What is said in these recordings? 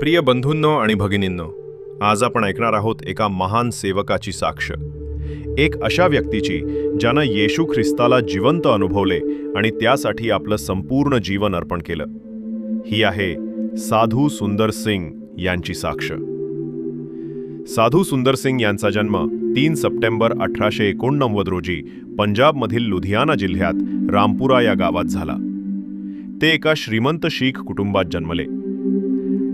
प्रिय बंधूंनो आणि भगिनींनो आज आपण ऐकणार आहोत एका महान सेवकाची साक्ष. एक अशा व्यक्तीची ज्यानं येशू ख्रिस्ताला जिवंत अनुभवले आणि त्यासाठी आपलं संपूर्ण जीवन अर्पण केलं. ही आहे साधू सुंदर सिंग यांची साक्ष. साधू सुंदर सिंग यांचा जन्म तीन सप्टेंबर अठराशे एकोणनव्वद रोजी पंजाबमधील लुधियाना जिल्ह्यात रामपुरा या गावात झाला. ते एका श्रीमंत शीख कुटुंबात जन्मले.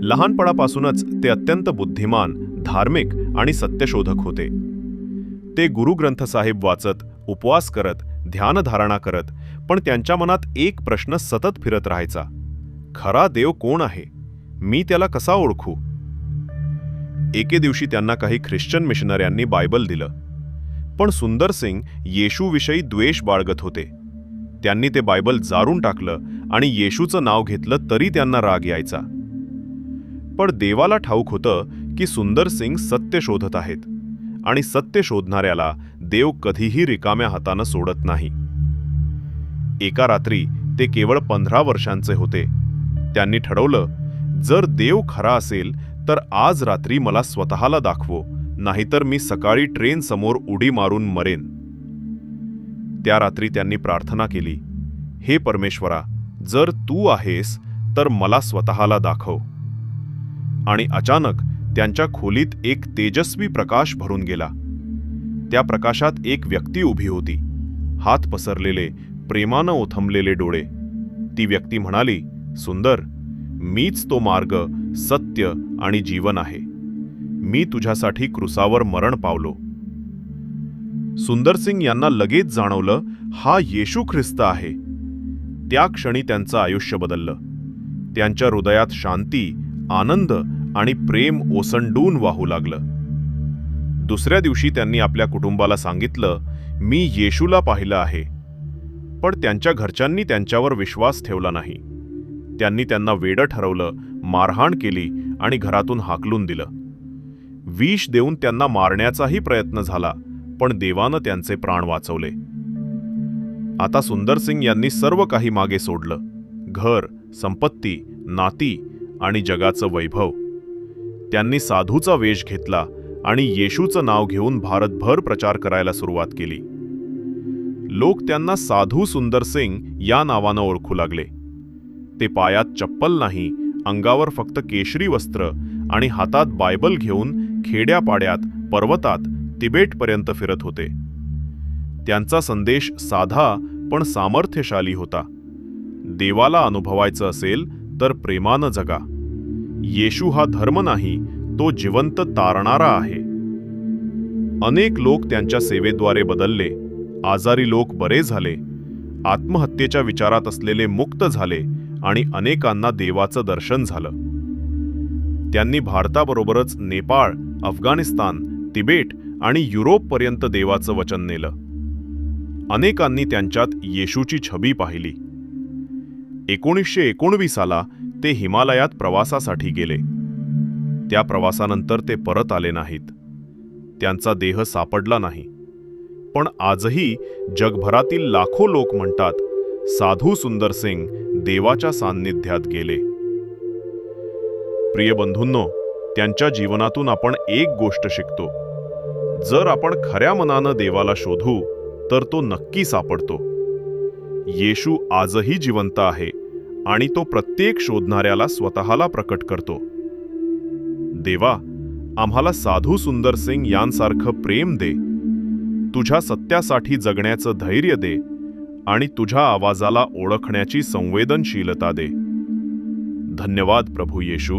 लहानपणापासूनच ते अत्यंत बुद्धिमान धार्मिक आणि सत्यशोधक होते. ते गुरुग्रंथ साहिब वाचत उपवास करत ध्यानधारणा करत पण त्यांच्या मनात एक प्रश्न सतत फिरत राहायचा. खरा देव कोण आहे? मी त्याला कसा ओळखू? एके दिवशी त्यांना काही ख्रिश्चन मिशनऱ्यांनी बायबल दिलं. पण सुंदर सिंग येशूविषयी द्वेष बाळगत होते. त्यांनी ते बायबल जारून टाकलं आणि येशूचं नाव घेतलं तरी त्यांना राग यायचा. पण देवाला ठाऊक होतं की सुंदर सिंग सत्य शोधत आहेत. आणि सत्य शोधणाऱ्याला देव कधीही रिकाम्या हातानं सोडत नाही. एका रात्री ते केवळ पंधरा वर्षांचे होते. त्यांनी ठरवलं जर देव खरा असेल तर आज रात्री मला स्वतःला दाखवो नाहीतर मी सकाळी ट्रेन समोर उडी मारून मरेन. त्या रात्री त्यांनी प्रार्थना केली हे परमेश्वरा जर तू आहेस तर मला स्वतःला दाखव. आणि अचानक त्यांच्या खोलीत एक तेजस्वी प्रकाश भरून गेला. त्या प्रकाशात एक व्यक्ती उभी होती. हात पसरलेले प्रेमानं ओथंबलेले डोळे. ती व्यक्ती म्हणाली सुंदर मीच तो मार्ग सत्य आणि जीवन आहे. मी तुझ्यासाठी क्रुसावर मरण पावलो. सुंदर सिंग यांना लगेच जाणवलं हा येशू ख्रिस्त आहे. त्या क्षणी त्यांचं आयुष्य बदललं. त्यांच्या हृदयात शांती आनंद आणि प्रेम ओसंडून वाहू लागलं. दुसऱ्या दिवशी त्यांनी आपल्या कुटुंबाला सांगितलं मी येशूला पाहिलं आहे पण त्यांच्या घरच्यांनी त्यांच्यावर विश्वास ठेवला नाही. त्यांनी त्यांना वेडं ठरवलं मारहाण केली आणि घरातून हाकलून दिलं. विष देऊन त्यांना मारण्याचाही प्रयत्न झाला पण देवानं त्यांचे प्राण वाचवले. आता सुंदर सिंग यांनी सर्व काही मागे सोडलं. घर संपत्ती नाती आणि जगाचं वैभव. त्यांनी साधूचा वेश घेतला आणि येशूचं नाव घेऊन भारतभर प्रचार करायला सुरुवात केली. लोक त्यांना साधू सुंदर सिंग या नावानं ओळखू लागले. ते पायात चप्पल नाही अंगावर फक्त केशरी वस्त्र आणि हातात बायबल घेऊन खेड्यापाड्यात पर्वतात तिबेटपर्यंत फिरत होते. त्यांचा संदेश साधा पण सामर्थ्यशाली होता. देवाला अनुभवायचं असेल तर प्रेमानं जगा. येशू हा धर्म नाही तो जिवंत तारणारा आहे. अनेक लोक त्यांच्या सेवेद्वारे बदलले. आजारी लोक बरे झाले. आत्महत्येच्या विचारात असलेले मुक्त झाले आणि अनेकांना देवाचं दर्शन झालं. त्यांनी भारताबरोबरच नेपाळ अफगाणिस्तान तिबेट आणि युरोपपर्यंत देवाचं वचन नेलं. अनेकांनी त्यांच्यात येशूची छबी पाहिली. एकोणीसशे एकोणवीसाला ते हिमालयात प्रवासासाठी गेले. त्या प्रवासानंतर ते परत आले नाहीत. त्यांचा देह सापडला नाही. पण आजही जगभरातील लाखो लोक म्हणतात साधू सुंदर सिंग देवाच्या सान्निध्यात गेले. प्रिय बंधूंनो त्यांच्या जीवनातून आपण एक गोष्ट शिकतो. जर आपण खऱ्या मनानं देवाला शोधू तर तो नक्की सापडतो. येशू आजही जिवंत आहे आणि तो प्रत्येक शोधणाऱ्याला स्वतःला प्रकट करतो. देवा आम्हाला साधू सुंदर सिंग यांसारखं प्रेम दे. तुझ्या सत्यासाठी जगण्याचं धैर्य दे आणि तुझ्या आवाजाला ओळखण्याची संवेदनशीलता दे. धन्यवाद प्रभू येशू.